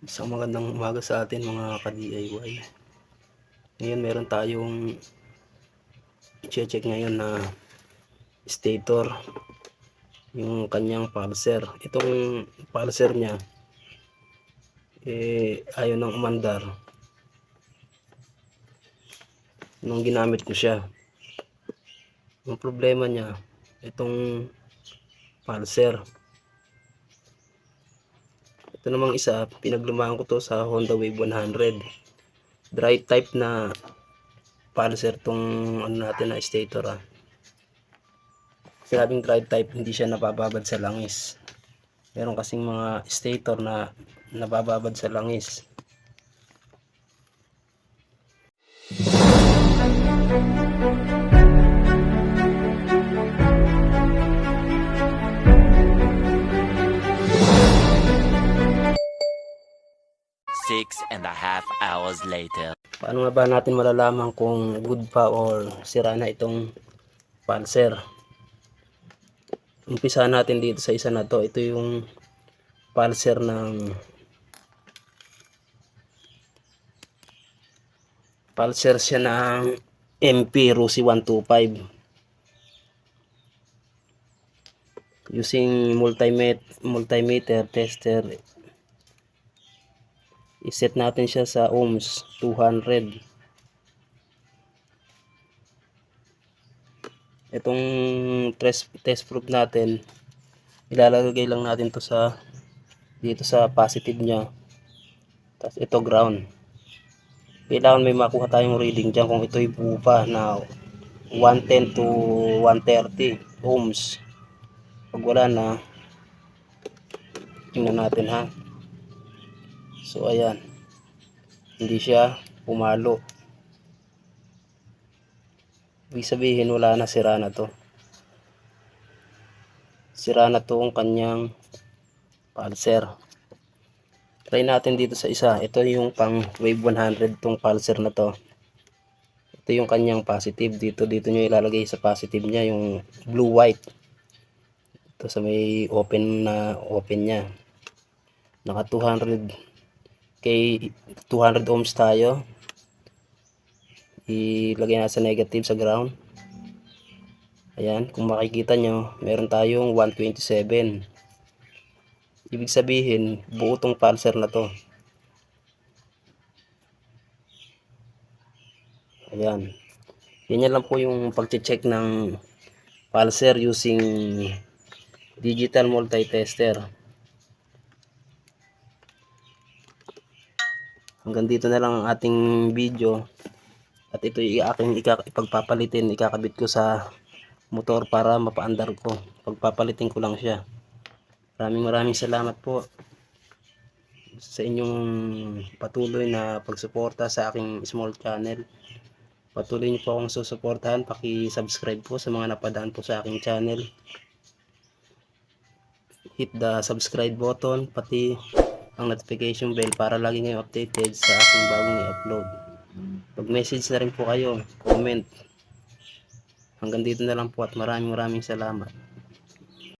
Isang magandang umaga sa atin mga ka-DIY. Ngayon meron tayong i-check ngayon na stator yung kanyang pulser. Itong pulser niya eh ayaw nang umandar nung ginamit ko siya. Yung problema niya itong pulser ito namang isa, pinaglumaan ko to sa Honda Wave 100. Dry type na pulser tong ano natin na stator ah. Sinabing dry type, hindi siya napababad sa langis. Meron kasing mga stator na nabababad sa langis. Six and a half hours later. Paano nga ba natin malalaman kung good pa or sira na itong pulser? Umpisa natin dito sa isa na to. Ito yung pulser ng pulser siya ng MP Rusi 125 using multimeter multimeter tester iset natin siya sa ohms 200 itong test, test proof natin ilalagay lang natin to sa dito sa positive nya tapos ito ground. Kailangan may makuha tayong reading dyan kung ito'y bupa na 110 to 130 ohms. Pag wala na tingnan natin ha So ayan. Hindi siya pumalo. Ibig sabihin wala na sira na to. Sira na to ang kanyang pulser. Try natin dito sa isa. Ito yung pang wave 100 tong pulser na to. Ito yung kanyang positive. Dito dito nyo ilalagay sa positive niya yung blue white. Ito sa may open na open niya. Naka 200 kay 200 ohms tayo. Ilagay na sa negative sa ground. Ayan kung makikita nyo meron tayong 127 ibig sabihin buo tong pulser na to. Ayan. Yan lang po yung pag-check ng pulser using digital multi-tester hanggang dito na lang ang ating video. At ito yung aking ipagpapalitin ikakabit ko sa motor para mapaandar ko. Pagpapalitin ko lang siya. Maraming maraming salamat po sa inyong patuloy na pagsuporta sa aking small channel. Patuloy niyo po akong susuportahan. Paki-subscribe po sa mga napadaan po sa aking channel. Hit the subscribe button pati ang notification bell para lagi ngayong updated sa aking bagong i-upload. Pag-message na rin po kayo, comment. Hanggang dito na lang po at maraming maraming salamat.